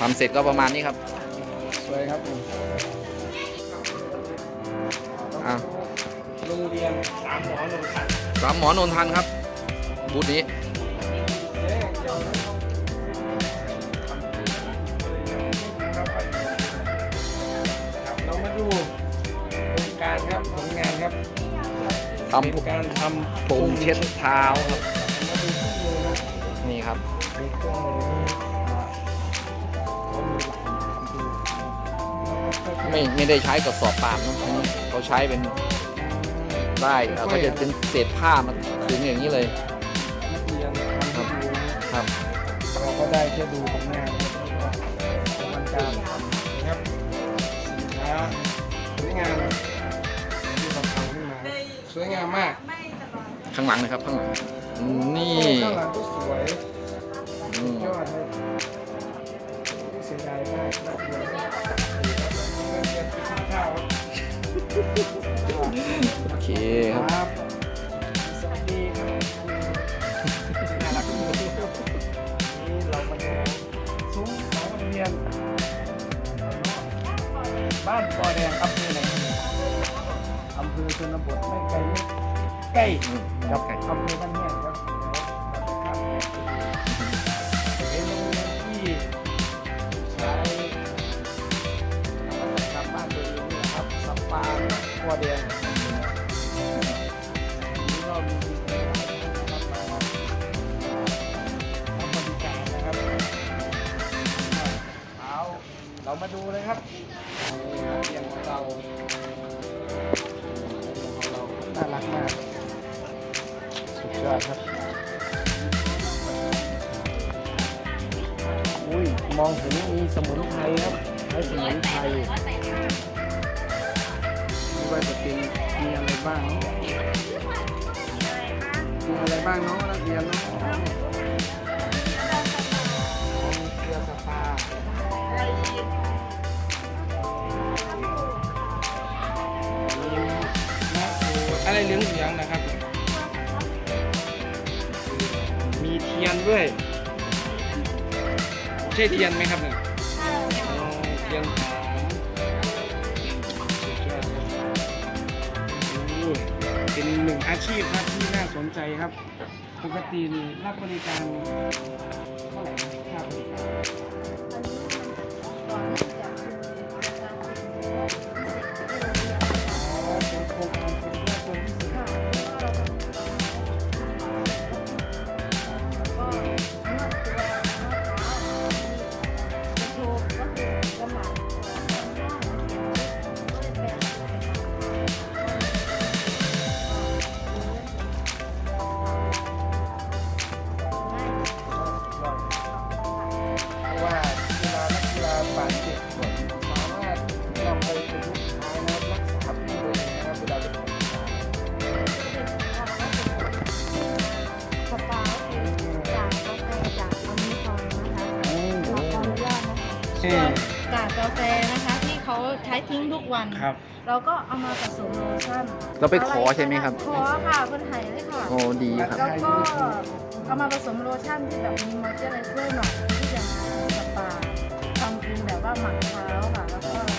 ทำเสร็จก็ประมาณนี้ครับสวยครับอะโรงเรียนสามหมอหนุ่มขันสามหมอนนทันครับบูธนี้เจ๊เดี๋ยวเรามาดูโครงการครับผลงานครับทำเป็นการทำปุ่มเช็ดเท้าครับมาดูเครื่องมือนะนี่ครับ ไม่ไม่ได้ใช้กระสอบปาล์มนะอันนี้เขาใช้เป็นได้เอ่อเขาจะเป็นเศษผ้ามาขึงอย่างนี้เลยนักเรียนทำให้ดูนะครับเราก็ได้แค่ดูผลงานมันการทำนะครับสินค้าสวยงามที่เราทำขึ้นมาสวยงามมากข้างหลังนะครับข้างหลังนี่ข้างหลังก็สวยอืมยอดเลยเสียดายมากนักเรียนนัก โอเคครับรับสวัสดีครับน่ารักนี่เรามาดูซุ้มของโรงเรียน บ้านปอแดงอำเภอไหนอำเภอชนบทไม่ไกลไม่ใกล้กับอำเภอบ้านแม่ครับ ปอแดงนี่ก็มีรับมาทำบริการนะครับเอาเรามาดูเลยครับเรียนของเราของเราน่ารักมาก สุดยอดครับอุ้ยมองเห็นมีสมุนไพรครับใช้สมุนไพร บ้างมีอะไรบ้างเนาะนักเรียนเนาะมีเกลือสปามีมะกรูดอะไรเหลืองๆนะครับ มีเทียนด้วย ใช่เทียนไหมครับเนี่ยอ๋อเทียน เป็นหนึ่งอาชีพครับที่น่าสนใจครับ ปกตินี่รับบริการเท่าไหร่นะค่าบริการอ๋อ นะคะส่วนกากกาแฟนะคะที่เขาใช้ทิ้งทุกวัน ครับ เราก็เอามาผสมโลชั่นเราไปขอใช่ไหมครับ ขอค่ะคนไทยเลยค่ะ โอ้ดีครับ แล้วก็เอามาผสมโลชั่นที่แบบมีมอยเจอร์ไรเซอร์หน่อยที่จะมาสปาทำเป็นแบบว่าหมักเท้าค่ะแล้วก็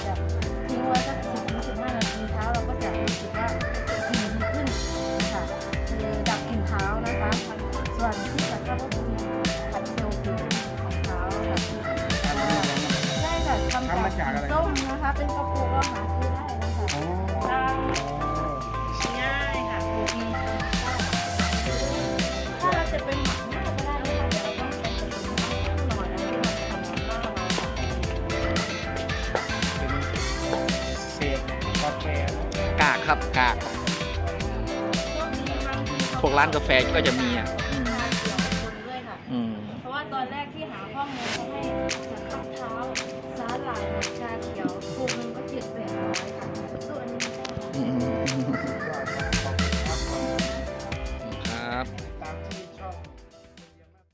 ค่ะทำจากส้มนะคะ เป็นกระปุกก็หาซื้อได้นะคะ อ๋อทางง่ายค่ะปลูกมีถ้าเราจะเป็นหมักหน้าก็ได้นะคะแต่เราต้องใช้ผสมน้ำหน่อยนะที่มันทำหน้าเราค่ะเป็นเศษกาแฟกากครับกากพวกร้านกาแฟก็จะมีอะอืมชาเขียวคนด้วยค่ะ อืม เพราะว่าตอนแรกที่หาข้อมูลเพราะ Chào!